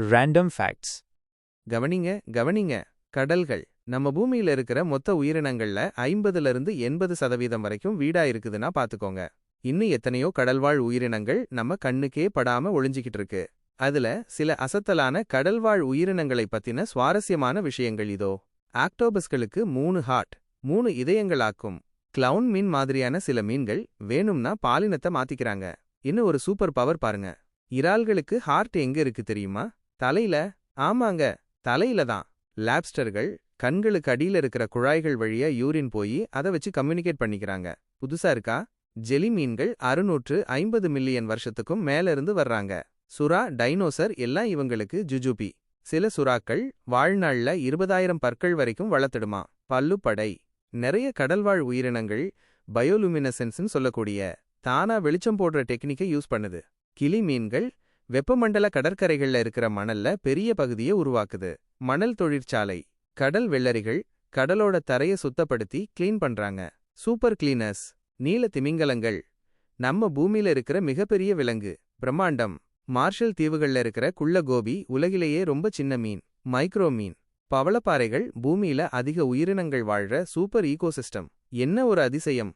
Random facts கவனிங்க கவனிங்க. கடல்கள். நம்ம பூமியில இருக்கிற மொத்த உயிரினங்கள்ல ஐம்பதுல இருந்து எண்பது சதவீதம் வரைக்கும் வீடா இருக்குதுன்னா பாத்துக்கோங்க. இன்னும் எத்தனையோ கடல்வாழ் உயிரினங்கள் நம்ம கண்ணுக்கே படாம ஒளிஞ்சிக்கிட்டு இருக்கு. அதுல சில அசத்தலான கடல்வாழ் உயிரினங்களை பத்தின சுவாரஸ்யமான விஷயங்கள் இதோ. ஆக்டோபஸ்களுக்கு மூணு ஹார்ட் மூணு இதயங்களாக்கும். கிளவுன் மீன் மாதிரியான சில மீன்கள் வேணும்னா பாலினத்தை மாத்திக்கிறாங்க. இன்னும் ஒரு சூப்பர் பவர் பாருங்க. இறால்களுக்கு ஹார்ட் எங்க இருக்கு தெரியுமா? தலையில ஆமாங்க தலையில தான். லாப்ஸ்டர்கள் கண்களுக்கு அடியில இருக்கிற குழாய்கள் வழியா யூரின் போய் அதை வச்சு கம்யூனிகேட் பண்ணிக்கிறாங்க. புதுசா இருக்கா? ஜெலி மீன்கள் அறுநூற்று ஐம்பது மில்லியன் வருஷத்துக்கும் மேல இருந்து வர்றாங்க. சுறா டைனோசர் எல்லாம் இவங்களுக்கு ஜுஜுபி. சில சுறாக்கள் வாழ்நாள்ல இருபதாயிரம் பற்கள் வரைக்கும் வளர்த்துடுமா? பல்லுப்படை நிறைய கடல்வாழ் உயிரினங்கள் பயோலுமினசென்ஸ்னு சொல்லக்கூடிய தானா வெளிச்சம் போடுற டெக்னிக்கை யூஸ் பண்ணுது. கிளி மீன்கள் வெப்பமண்டல கடற்கரைகள்ல இருக்கிற மணல்ல பெரிய பகுதியை உருவாக்குது. மணல் தொழிற்சாலை. கடல் வெள்ளரிகள் கடலோட தரைய சுத்தப்படுத்தி கிளீன் பண்றாங்க. Super cleaners. நீல திமிங்கலங்கள். நம்ம பூமியில இருக்கிற மிகப்பெரிய விலங்கு. பிரம்மாண்டம். மார்ஷல் தீவுகள்ல இருக்கிற குள்ள கோபி உலகிலேயே ரொம்ப சின்ன மீன். மைக்ரோ மீன். பவளப்பாறைகள் பூமியில அதிக உயிரினங்கள் வாழ்ற சூப்பர் ஈகோசிஸ்டம். என்ன ஒரு அதிசயம்.